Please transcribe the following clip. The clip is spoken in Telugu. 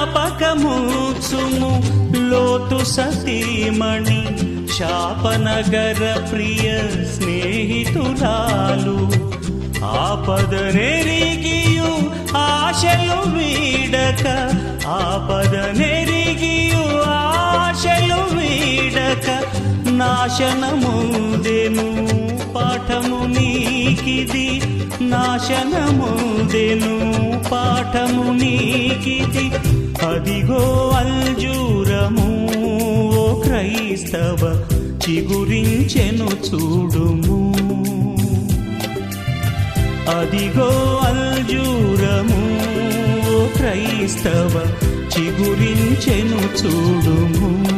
తలముచుము లోతు సతీమణి శాపనగర ప్రియ స్నేహితురాలు. ఆపద నెరిగియు ఆశలు వీడక. ఆపద నెరిగియు ఆశలు వీడక. నాశనముదెను పాఠము నీకిది. నాశనముదెను పాఠము నీకిది. అదిగో అల్జూరము ఓ క్రైస్తవ చిగురించెను చూడుము. అదిగో అల్జూరము ఓ క్రైస్తవ చిగురించెను చూడుము.